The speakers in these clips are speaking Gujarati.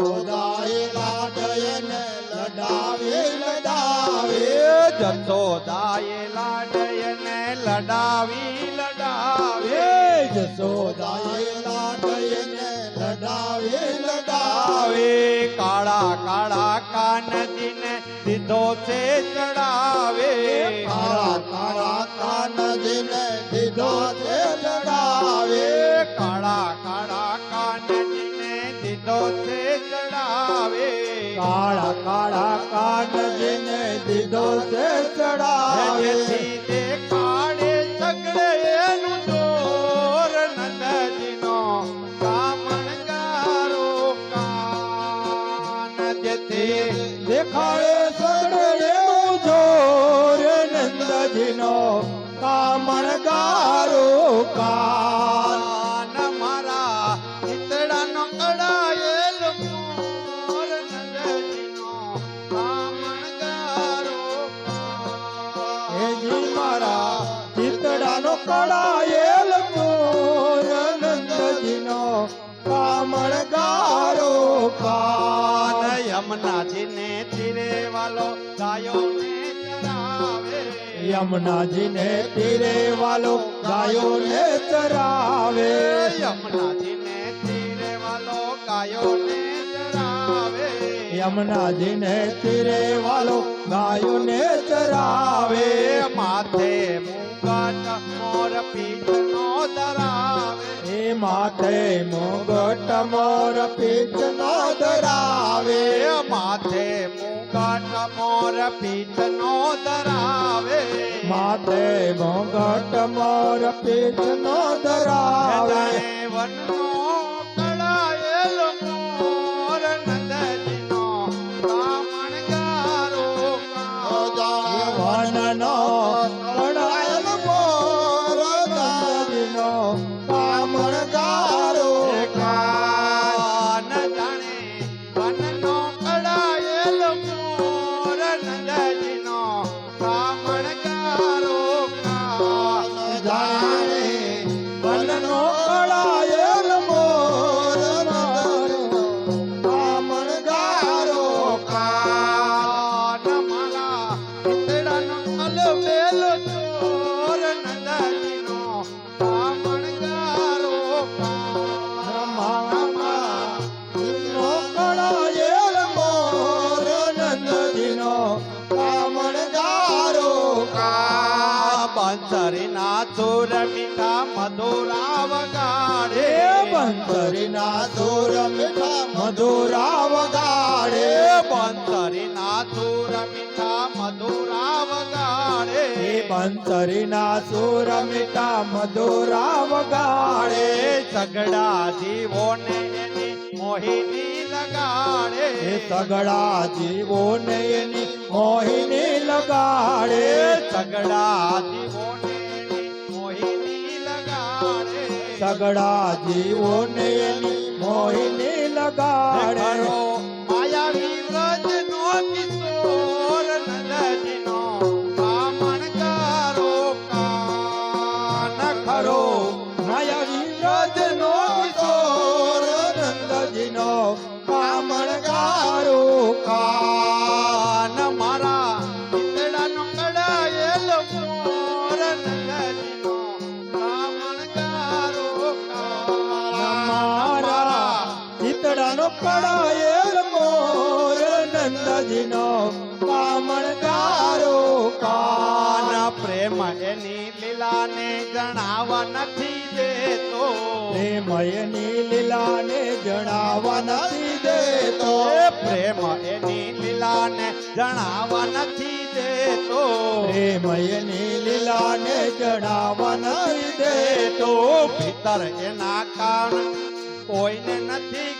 લડાવી લડાવે યશોદાએ લાડયને લડાવે લડાવે. જસોદાએ લાડયને લડાવી લડાવે. જસોદાએ લાડયને લડાવે લડાવે. કાળા કાળા કાનજીને દીધો છે ચડાવે. કાળા કાળા કાનજીને દીધો છે લડાવે કાળા કાળા કાનજીને કાળા કાળા કાનજીને દીધો છે ચડાવે. તીરે વાલો ગાયોને ચરાવે યમુનાજીને તીરે વાલો ગાયોને ચરાવે યમુનાજીને તીરે વાલો ગાયોને ચરાવે યમુનાજીને તીરે વાલો ગાયોને ચરાવે માથે મુંગટ મોર પીઠનો ધરાવે એ માથે મુગટ મોર પીઠનો ધરાવે માથે મુંગટ મોર પીઠનો ધરાવે માથે મુગટ મોર પીઠનો ધરાવે જાણે વનનો કળાયેલ મોર નંદજીનો કામણગારો કાન. વનનો બંસરીના સુર મીઠા મધુરા વગાડે હે બંસરીના સુર મીઠા મધુરા વગાડે બંસરીના સુર મીઠા મધુરા વગાડે હે બંસરીના સુર મીઠા મધુરા વગાડે સગડા જીવોને એની મોહિની લગાડે હે સગડા જીવોને એની મોહિની લગાડે સગડા જીવોને સગડા જીવોને એની મોહિને લગાડે. માયાવી વ્રજનો કિશોર નંદજીનો કામણગારો કાન ખરો. માયાવી વ્રજનો કિશોર નંદજીનો કામણગારો કાન કડાયેલ મોર નંદજીનો કામણગારો કાન પ્રેમ એની લીલાને જણાવા નથી દેતો. પ્રેમયની લીલાને જણાવા નથી દેતો. પ્રેમ એની લીલાને જણાવવા નથી દેતો. પ્રેમયની લીલાને જણાવા નથી દેતો. ભીતર એના કાન કોઈને નથી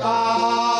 八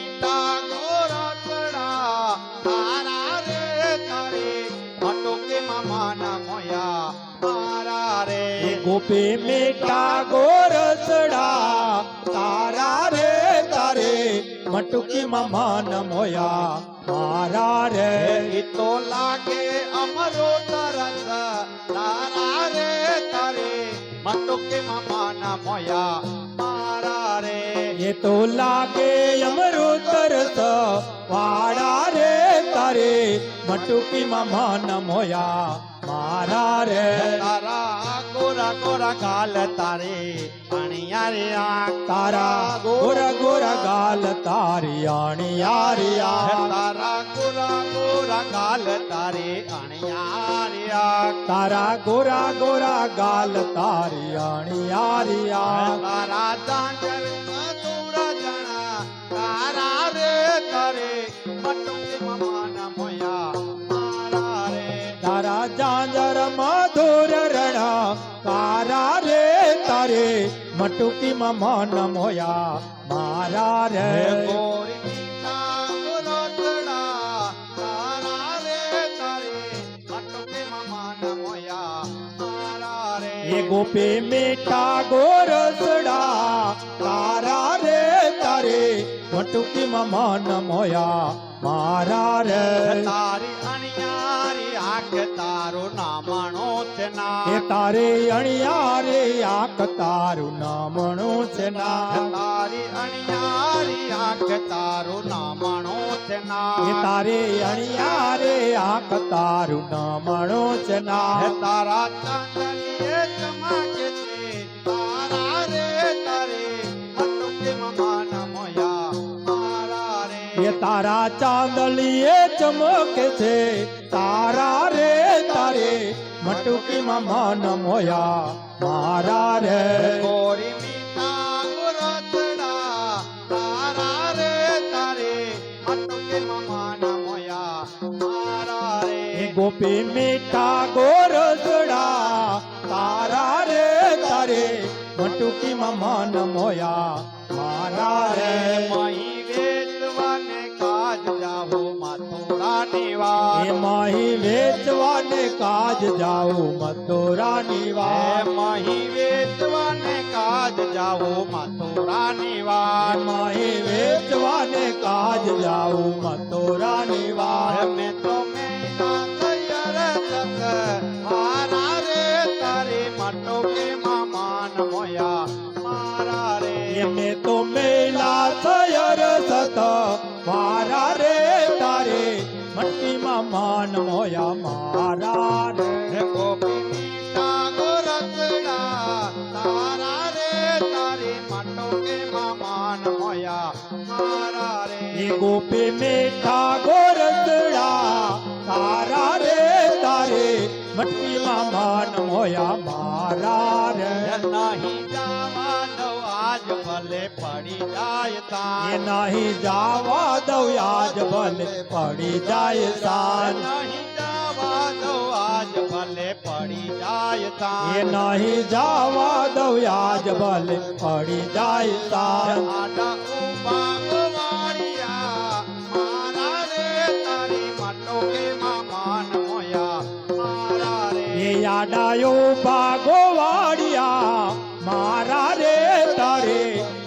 એ ગોપી મીઠા ગોરસડા તારા રે તારે મટુકી મન મોયા મારા રે એ તો લાગે અમરો તરસ તારા રે તારે મટુકે મામાના મોયા મારા રે એ તો લાગે અમરો તરસ વાડા રે તારે મટુકી મન મોયા મારા રે તારા ગોરા ગોરા ગાલ તારે અણિયા રે આંખ તારા ગોરા ગોરા ગાલ તારી આણી યારિયા તારા ગોરા ગોરા ગાલ તારે અણિયા રે આંખ તારા ગોરા ગોરા ગાલ તારી આણી યારિયા તારા ચાંચર મધુરા જણા તારા રે તારે મટુકે મમાના મોયા મારા રે तारा जांजर मधुर रणा तारा रे। तारे मटुकी मन मोया मारा रे। गोपी गोपे मीठा गोरसड़ा तारा रे तारे मटुकी मन मोया मारा रे। तारी अनिया ગોરસડા તારા નામણો છે એ ના તારે અણિયા રે આંખ તારું નામણો છે ના. તારી અણિયારી આંખ તારું નામણો છે ના. તારે અણિયા રે આંખ તારું નામણો છે ના. તારા ચાંદલીએ ચમકે છે તારા રે તારે મટુકે મમાના તારા ચાંદલીએ ચમકે છે તારા રે તારે મટુકી મન મોયા મારા રે ગોરી મીઠા ગોરચડા તારા રે તારે મટુકે મમાના મોયા મારા રે એ ગોપી મીઠા ગોરસડા તારા રે તારે મટુકી મન મોયા મારા રે મહી વેચવાને મથુરાની વાત એ માહી વેચવાને કાજ જાઉં મથુરાની હે વાત મહી વેચવાને કાજ જાવો મથુરાની એ વાત માહી વેચવાને કાજ જાઉં મથુરાની હે વાત મેં તો મેના તૈયાર થત મારા રે તારી માટો કે મામાન મોયા મારા રે એમે તો મેલા થયર સત માન મોયા મારા રે હે ગોપી મીઠા ગોરચડા તારા રે તારી માટો કે મામાન મોયા મારા રે એ ગોપી મીઠા ગોરસડા તારા રે તારે મટકીમાં માન મોયા મારા રે હે નહીં જાવા દઉં આજ ભલે પડી જાય એ તાન નહીં જાવા દઉં આજ ભલે પડી જાય સાન નહીં જાવા દઉં આજ ભલે પડી જાય એ તાન નહીં જાવા દઉં આજ ભલે પડી જાય સાન આડા ઉભા ગોવાળિયા મારા રે તારી માટો કે મામાન મોયા મારા રે એ આડાયો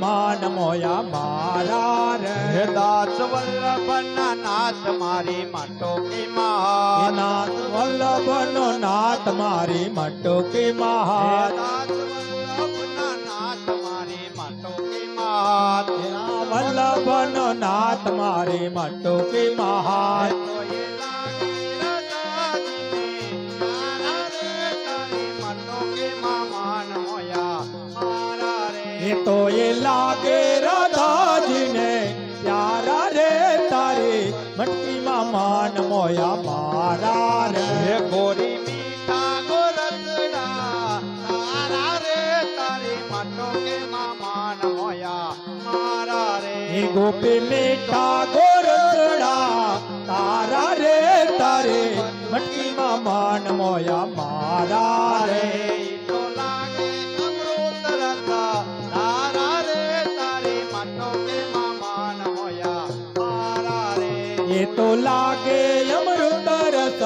માન મોયા મારા રે. દાસ વલ્લભના નાથ મારી મટોકી કે હે મહાન નાથ વલ્લભનો નાથ મારી મટોકી મહાન દાસ વલ્લભના નાથ મારી માટો કે વલ્લભનો નાથ મારી મટોકી માન મોયા મારા રે. ગોરી મીઠા ગોરતડા તારા રે તારી માટો કે મહાન મોયા મારા રે. ગોપી મીઠા ગોરતડા તારા રે તારે મટકી માન મોયા મારા રે. લાગે અમૃત રસ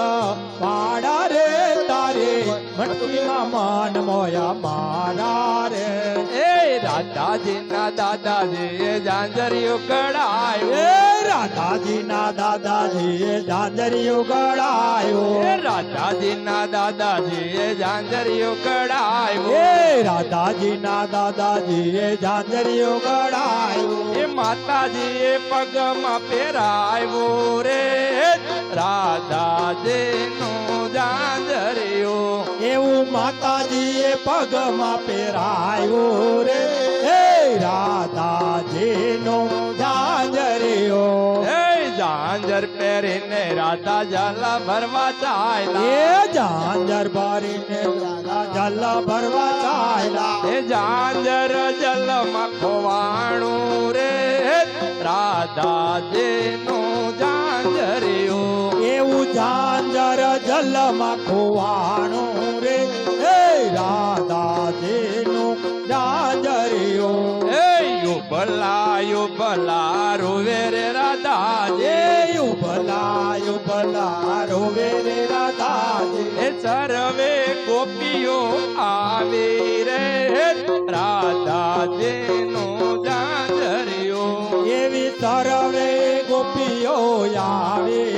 પાડા રે તારે. મટકીમાં માન મોયા મારા. રાધાજીના દાદાજી જાંજરિયું કડાયું એ રાધાજીના દાદાજીએ જાંજરિયું ગળાયો એ રાધાજીના દાદાજીએ જાંજરિયું કડાયું એ રાધાજીના દાદાજીએ જાંજરિયું ગળાયો એ માતાજીએ પગમાં પહેરાવ્યું રે. રાધાજીનું જાંજરિયું એવું માતાજીએ પગમાં પહેરાયો રે. હે રાધાજીનો જાંજરિયો હે જાંજર પહેરીને રાધા જલા ભરવા ચાલ્યા એ જાંજર ભરીને રાધા જલા ભરવા ચાલ્યા એ જાંજર જલમાં ખોવાણું રે. રાધાજીનું ઝાંઝરિયું એવું ઝાંઝર જલમાં ખોવાણું રે હે રાધાજીનું ઝાંઝરિયો એ યુબલા યુબલા રૂવે રે રાધાજી એ ઉભલા ઉભલા રોવે રે રાધાજી એ સર્વે ગોપીઓ આવી રે રાધાજીનું ઝાંઝરિયું એવી સર્વે ગોપીઓ આવે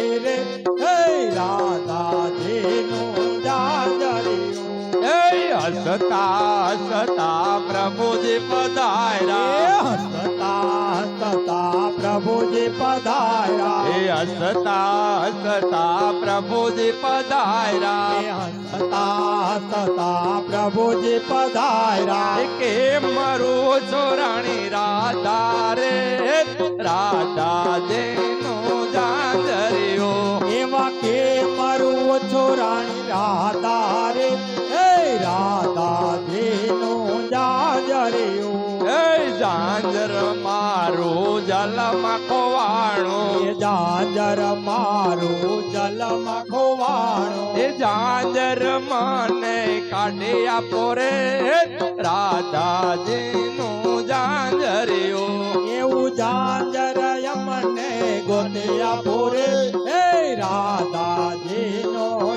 હસતા હસતા પ્રભુજી પધાર્યા. હસતા હસતા પ્રભુજી પધાર્યા. હે હસતા હસતા પ્રભુજી પધાર્યા. હસતા હસતા પ્રભુજી પધાર્યા. કે મરું ચોરાણી રાધા રે? રાધા દેનો જાંજરિયો એવા કે મારું છોરાણી રાધા જલમાં ખોવાણું. એ જાજર મારું જલમાં ખોવાણું. એ જાજર મને કાઢી આપો રે. રાધાજીનું જાંજરિયું. એવું જાજર યમને ગોતિયા પૂરે હે રાધાજીનો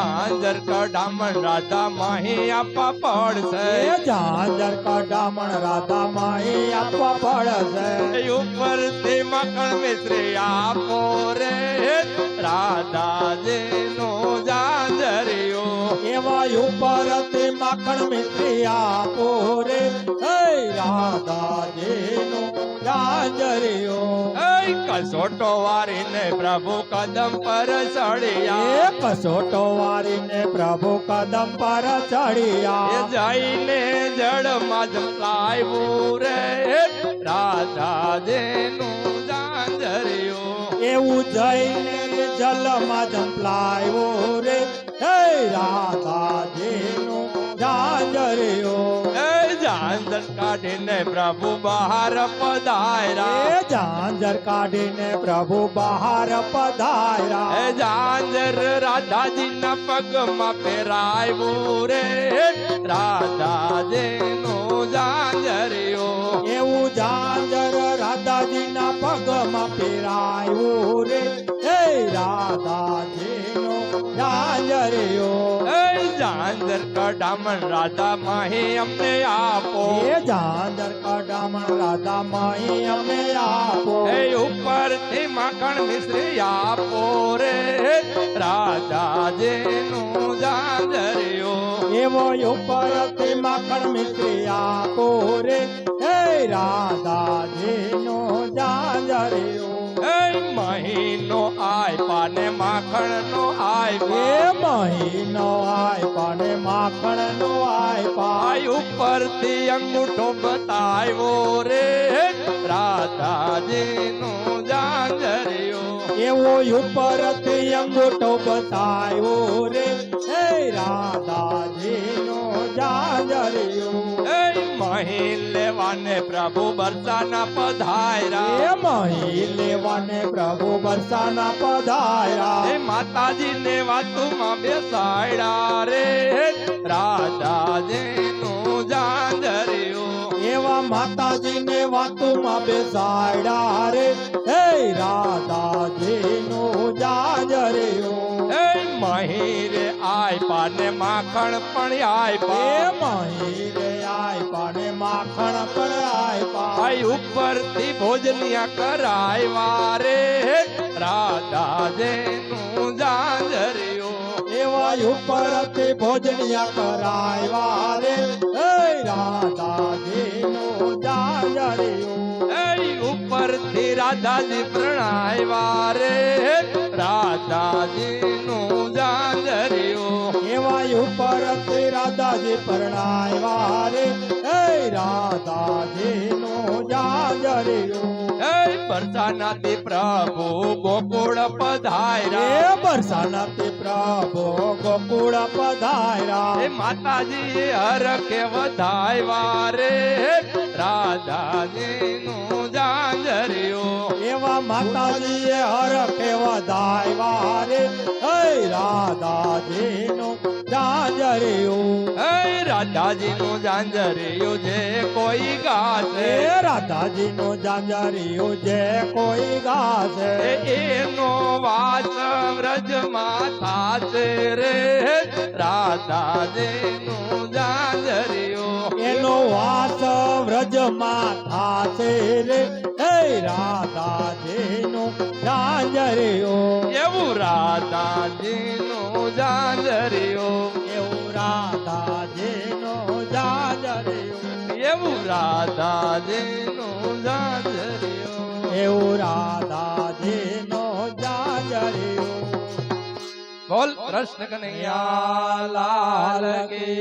જાંજર કડામણ રાધા માહી આપવા પડશે. જાજર કડામણ રાધા માહી આપવા પડશે. ઉપર ઉપરથી મકણ મિશ્રી આપો રે. રાધાજીનું જાંજરિયું. એવા ઉપરથી મકણ મિશ્રી આપો રે. હે રાધાજીનો એ કસોટો વારીને પ્રભુ કદમ પર એ ચડ્યા કસોટો વારીને પ્રભુ કદમ પર એ ચડ્યા જઈને જળમાં જમલાવ્યું રે. રાધાજીનું જાંજરિયું એવું જઈને જલમાં જંપલાયો રે. હે રાધાજીનો જાજરિયો એ જાંજર કાઢીને પ્રભુ બહાર પધાર્યા એ જાંજર કાઢીને પ્રભુ બહાર એ પધાર્યા જાંજર રાધાજીના પગમાં પહેરાવ્યું રે રાધાજીનું જાંજરિયું એવું જાંજર રાધાજીના પગમાં પહેરાયું રે હે રાધાજીનો જાંજરિયો એ જાંજર કડામણ રાધા માહી અમને આપો એ ઝાંઝર કડામણ રાધા માહી અમે આપો એ ઉપરથી માખણ મિશ્રી આપો રે રાધાજીનું જાજરિયો એવો ઉપરથી માખણ મિશ્રી આપો રે હે રાધાજીનો જાંજરિયો એ મહિનો આય ને માખણનો એ બે મહિનો આયપા ને માખણનો આય ઉપરથી અંગૂઠો બતાવ્યો રે. રાધાજીનો જાગર્યો એવો ઉપરથી અંગૂઠો બતાવ્યો રે. હે રાધાજીનો જાંજરિયો. એ મહી લેવાને પ્રભુ બરસાના પધાર્યા મહી લેવાને પ્રભુ બરસાના પધાર્યા એ માતાજીને વાતુમાં બેસાડ્યા રે. રાધાજીનું જાજરિયું એવા માતાજીને વાતોમાં બેસાડ્યા રે. હે રાધાજીનો નું એ મહીરે આય પાને માખણ પણ આય પા. મહીર આય પાને માખણ પણ આય પા. આય ઉપરથી ભોજનિયા કરાયવા રે. રાધાજીનું જાજરિયું એવા ઉપરથી ભોજનિયા કરાય વારે રાધા હે રાધાજીનો જાજર્યો એ ઉપરથી રાધાજી પ્રણાયવા રે. રાધાજીનું જાજરિયું એવા ઉપરથી રાધાજી પરણાયવા રે. હે નું જાજર્યો એ પરસાનાથી પ્રભુ ગોકુળ એ પધાર્યા પરસાનાથી પ્રભુ ગોકુળ પધાર્યા. એ માતાજી હર કે વધાય વારે રાધાજી રાધાજીનું જાજરિયું એવા માતાજીએ હરખે વધાયવા રે હે રાધાજીનો જાજર્યો એ રાધાજીનું જાજરિયું જે કોઈ ગાશે એ રાધાજીનો જાજર્યો જે કોઈ ગાશે એ એનો વાસ વ્રજમાં થાશે રે રાધાજીનું જાજરિયું એનો વાસ વ્રજમાં થાશે રે હે રાધાજીનો જાજર્યો એવું રાધાજીનું જાજરિયું એવું રાધાજીનો જાજર્યો એવું રાધાજીનું જાજરિયું એવું રાધાજીનો જાજર્યો બોલ કૃષ્ણ કનૈયા લાલ કી.